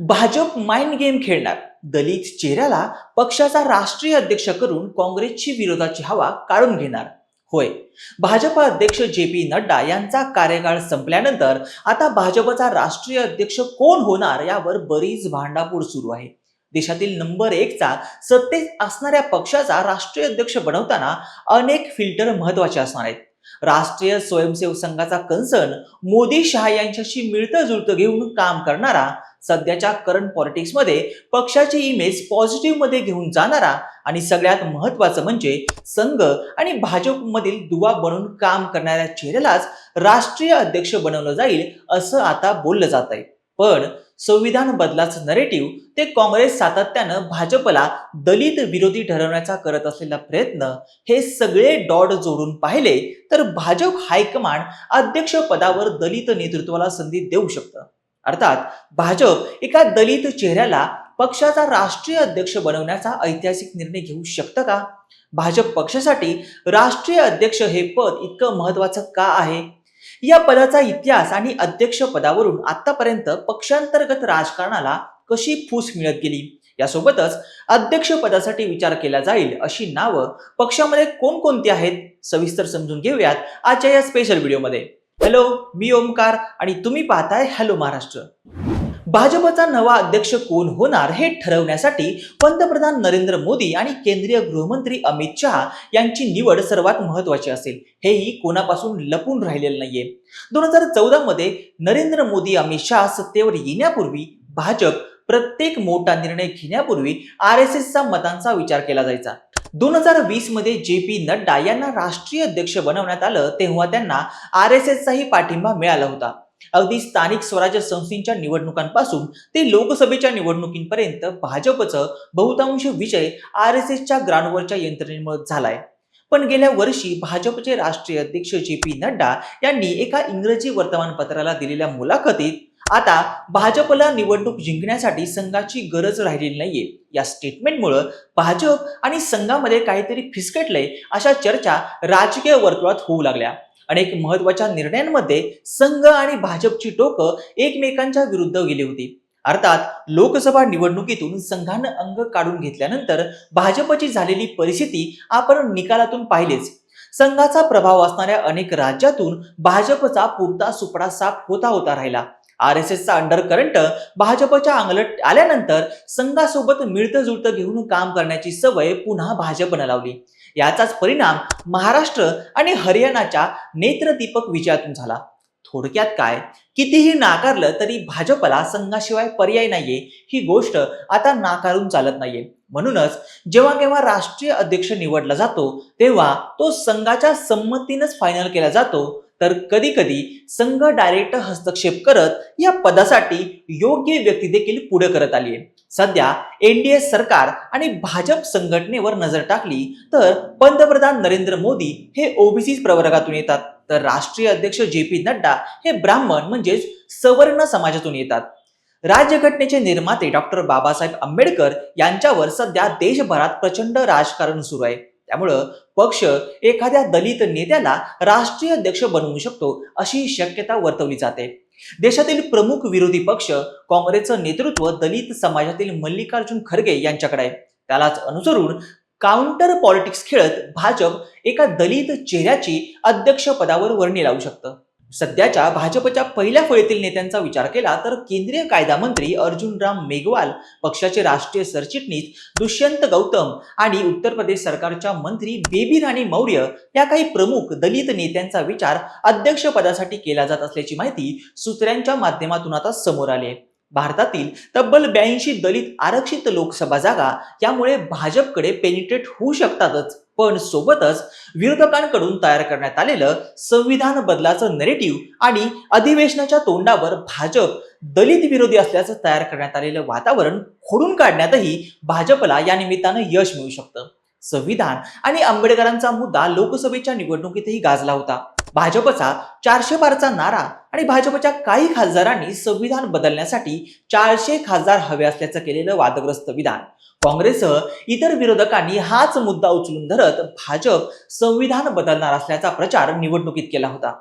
Bhajap mind game खेळणार. दलित चेहऱ्याला पक्षाचा राष्ट्रीय अध्यक्ष करून काँग्रेसची विरोधाची हवा काढून घेणार. होय. भाजप अध्यक्ष जे पी नड्डा यांचा कार्यकाळ संपल्यानंतर आता भाजपचा राष्ट्रीय अध्यक्ष कोण होणार यावर बरीच भांडाफोड सुरू आहे. देशातील नंबर एकचा सत्तेत असणाऱ्या पक्षाचा राष्ट्रीय अध्यक्ष बनवताना अनेक फिल्टर महत्त्वाचे असणार आहेत. राष्ट्रीय स्वयंसेवक संघाचा कन्सर्न मोदी शहा यांच्याशी मिळतं जुळतं घेऊन काम करणारा सध्याच्या करंट पॉलिटिक्समध्ये पक्षाची इमेज पॉझिटिव्हमध्ये घेऊन जाणारा आणि सगळ्यात महत्वाचं म्हणजे संघ आणि भाजपमधील दुवा बनून काम करणाऱ्या चेहऱ्यालाच राष्ट्रीय अध्यक्ष बनवलं जाईल असं आता बोललं जात आहे. पण संविधान बदलाचं नरेटिव्ह ते काँग्रेस सातत्यानं भाजपला दलित विरोधी ठरवण्याचा करत असलेला प्रयत्न हे सगळे डॉट जोडून पाहिले तर भाजप हायकमांड अध्यक्ष पदावर दलित नेतृत्वाला संधी देऊ शकतं. अर्थात भाजप एका दलित चेहऱ्याला पक्षाचा राष्ट्रीय अध्यक्ष बनवण्याचा ऐतिहासिक निर्णय घेऊ शकतं का? भाजप पक्षासाठी राष्ट्रीय अध्यक्ष हे पद इतकं महत्वाचं का आहे? या पदाचा इतिहास आणि अध्यक्ष पदावरून आतापर्यंत पक्षांतर्गत राजकारणाला कशी फूस मिळत गेली? यासोबतच अध्यक्ष पदासाठी विचार केला जाईल अशी नावं पक्षामध्ये कोणकोणती आहेत? सविस्तर समजून घेऊयात आजच्या या स्पेशल व्हिडिओमध्ये हॅलो मी ओमकार आणि तुम्ही पाहताय हॅलो महाराष्ट्र. भाजपचा नवा अध्यक्ष कोण होणार हे ठरवण्यासाठी पंतप्रधान नरेंद्र मोदी आणि केंद्रीय गृहमंत्री अमित शहा यांची निवड सर्वात महत्वाची असेल. हेही कोणापासून लपून राहिलेलं नाहीये. दोन हजार चौदा मध्ये नरेंद्र मोदी अमित शहा सत्तेवर येण्यापूर्वी भाजप प्रत्येक मोठा निर्णय घेण्यापूर्वी आर एस एसचा मतांचा विचार केला जायचा. दोन हजार वीसमध्ये जे पी नड्डा यांना राष्ट्रीय अध्यक्ष बनवण्यात आलं तेव्हा त्यांना आर एस एसचाही पाठिंबा मिळाला होता. अगदी स्थानिक स्वराज्य संस्थेच्या निवडणुकांपासून ते लोकसभेच्या निवडणुकींपर्यंत भाजपचं बहुतांश विजय आर एस एसच्या ग्राउंडवरच्या यंत्रणेमुळे झालाय. पण गेल्या वर्षी भाजपचे राष्ट्रीय अध्यक्ष जे पी नड्डा यांनी एका इंग्रजी वर्तमानपत्राला दिलेल्या मुलाखतीत आता भाजपला निवडणूक जिंकण्यासाठी संघाची गरज राहिलेली नाहीये. या स्टेटमेंटमुळं भाजप आणि संघामध्ये काहीतरी फिसकटलंय अशा चर्चा राजकीय वर्तुळात होऊ लागल्या. अनेक महत्त्वाच्या निर्णयांमध्ये संघ आणि भाजपची टोकं एकमेकांच्या विरुद्ध गेली होती. अर्थात लोकसभा निवडणुकीतून संघानं अंग काढून घेतल्यानंतर भाजपची झालेली परिस्थिती आपण निकालातून पाहिलेच. संघाचा प्रभाव असणाऱ्या अनेक राज्यातून भाजपचा पुरता सुपडा साफ होता होता राहिला. आर एस एसचा अंडर करंट भाजपच्या अंगलट आल्यानंतर संघासोबत मिळतं जुळतं घेऊन काम करण्याची सवय पुन्हा भाजपनं लावली. याचाच परिणाम महाराष्ट्र आणि हरियाणाच्या नेत्रदीपक विजयातून झाला. थोडक्यात काय? कितीही नाकारलं तरी भाजपला संघाशिवाय पर्याय नाहीये. ही गोष्ट आता नाकारून चालत नाहीये. म्हणूनच जेव्हा केव्हा राष्ट्रीय अध्यक्ष निवडला जातो तेव्हा तो संघाच्या संमतीनंच फायनल केला जातो. तर कधी कधी संघ डायरेक्ट हस्तक्षेप करत या पदासाठी योग्य व्यक्ती देखील पुढे करत आली आहे. सध्या एनडीए सरकार आणि भाजप संघटनेवर नजर टाकली तर पंतप्रधान नरेंद्र मोदी हे ओबीसी प्रवर्गातून येतात. तर राष्ट्रीय अध्यक्ष जे पी नड्डा हे ब्राह्मण म्हणजेच सवर्ण समाजातून येतात. राज्यघटनेचे निर्माते डॉक्टर बाबासाहेब आंबेडकर यांच्यावर सध्या देशभरात प्रचंड राजकारण सुरू आहे. त्यामुळं पक्ष एखाद्या दलित नेत्याला राष्ट्रीय अध्यक्ष बनवू शकतो अशी शक्यता वर्तवली जाते. देशातील प्रमुख विरोधी पक्ष काँग्रेसचं नेतृत्व दलित समाजातील मल्लिकार्जुन खरगे यांच्याकडे आहे. त्यालाच अनुसरून काउंटर पॉलिटिक्स खेळत भाजप एका दलित चेहऱ्याची अध्यक्षपदावर वर्णी लावू शकतं. सध्याच्या भाजपच्या पहिल्या फळीतील नेत्यांचा विचार केला तर केंद्रीय कायदा मंत्री अर्जुन राम मेघवाल पक्षाचे राष्ट्रीय सरचिटणीस दुष्यंत गौतम आणि उत्तर प्रदेश सरकारच्या मंत्री बेबी राणी मौर्य या काही प्रमुख दलित नेत्यांचा विचार अध्यक्षपदासाठी केला जात असल्याची माहिती सूत्रांच्या माध्यमातून आता समोर आली आहे. भारतातील तब्बल ब्याऐंशी दलित आरक्षित लोकसभा जागा यामुळे भाजपकडे पेनिट्रेट होऊ शकतातच. पण सोबतच विरोधकांकडून तयार करण्यात आलेलं संविधान बदलाचं नेरेटिव्ह आणि अधिवेशनाच्या तोंडावर भाजप दलित विरोधी असल्याचं तयार करण्यात आलेलं वातावरण खोडून काढण्यातही भाजपला या निमित्तानं यश मिळू शकतं. संविधान आणि आंबेडकरांचा मुद्दा लोकसभेच्या निवडणुकीतही गाजला होता. भाजपचा चारशे बारचा नारा आणि भाजपच्या काही खासदारांनी संविधान बदलण्यासाठी चारशे खासदार हवे असल्याचं केलेलं वादग्रस्त विधान. काँग्रेससह इतर विरोधकांनी हाच मुद्दा उचलून धरत भाजप संविधान बदलणार असल्याचा प्रचार निवडणुकीत केला होता.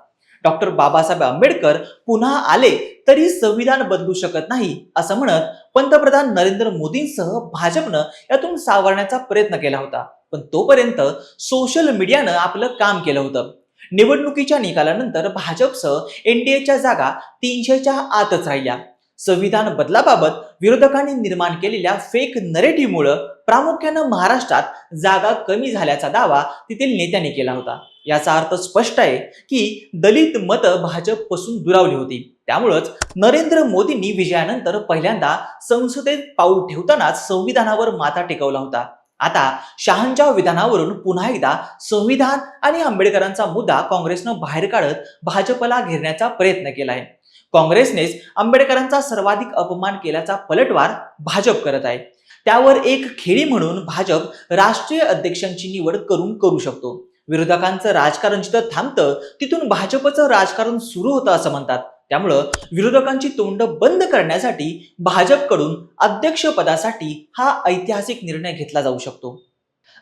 डॉक्टर बाबासाहेब आंबेडकर पुन्हा आले तरी संविधान बदलू शकत नाही असं म्हणत पंतप्रधान नरेंद्र मोदींसह भाजपनं यातून सावरण्याचा प्रयत्न केला होता. पण तोपर्यंत सोशल मीडियानं आपलं काम केलं होतं. निवडणुकीच्या निकालानंतर भाजपसह एनडीएच्या जागा तीनशेच्या आतच राहिल्या. संविधान बदलाबाबत विरोधकांनी निर्माण केलेल्या फेक नरेटिव्हमुळं प्रामुख्यानं महाराष्ट्रात जागा कमी झाल्याचा दावा तेथील नेत्यांनी केला होता. याचा अर्थ स्पष्ट आहे की दलित मतं भाजपपासून दुरावली होती. त्यामुळंच नरेंद्र मोदींनी विजयानंतर पहिल्यांदा संसदेत पाऊल ठेवतानाच संविधानावर माथा टेकवला होता. आता शहांच्या विधानावरून पुन्हा एकदा संविधान आणि आंबेडकरांचा मुद्दा काँग्रेसनं बाहेर काढत भाजपला घेरण्याचा प्रयत्न केला आहे काँग्रेसनेच आंबेडकरांचा सर्वाधिक अपमान केल्याचा पलटवार भाजप करत आहे. त्यावर एक खेळी म्हणून भाजप राष्ट्रीय अध्यक्षांची निवड करून करू शकतो. विरोधकांचं राजकारण जिथं थांबतं तिथून भाजपचं राजकारण सुरू होतं असं म्हणतात. त्यामुळं विरोधकांची तोंड बंद करण्यासाठी भाजपकडून अध्यक्षपदासाठी हा ऐतिहासिक निर्णय घेतला जाऊ शकतो.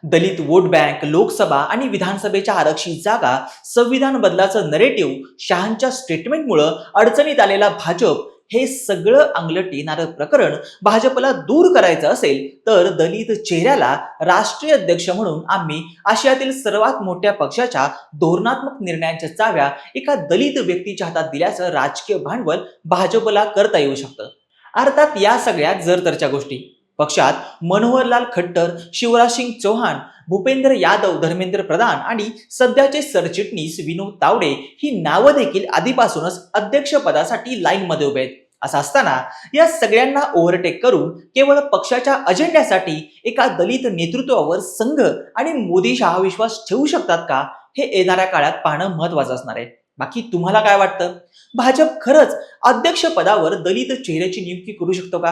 दलित वोट बँक लोकसभा आणि विधानसभेच्या आरक्षित जागा संविधान बदलाचं नरेटिव्ह शहांच्या स्टेटमेंटमुळं अडचणीत आलेला भाजप हे सगळं अंगलट येणारं प्रकरण भाजपला दूर करायचं असेल तर दलित चेहऱ्याला राष्ट्रीय अध्यक्ष म्हणून आम्ही आशियातील सर्वात मोठ्या पक्षाच्या धोरणात्मक निर्णयांच्या चाव्या एका दलित व्यक्तीच्या हातात दिल्याचं राजकीय भांडवल भाजपला करता येऊ शकतं. अर्थात या सगळ्यात जर तरच्या गोष्टी. पक्षात मनोहरलाल खट्टर शिवराज सिंग चौहान भूपेंद्र यादव धर्मेंद्र प्रधान आणि सध्याचे सरचिटणीस विनोद तावडे ही नावं देखील आधीपासूनच अध्यक्षपदासाठी लाईनमध्ये उभे आहेत. असं असताना या सगळ्यांना ओव्हरटेक करून केवळ पक्षाच्या अजेंड्यासाठी एका दलित नेतृत्वावर संघ आणि मोदी शहा विश्वास ठेवू शकतात का हे येणाऱ्या काळात पाहणं महत्वाचं असणार आहे. बाकी तुम्हाला काय वाटतं? भाजप खरंच अध्यक्षपदावर दलित चेहऱ्याची नियुक्ती करू शकतो का?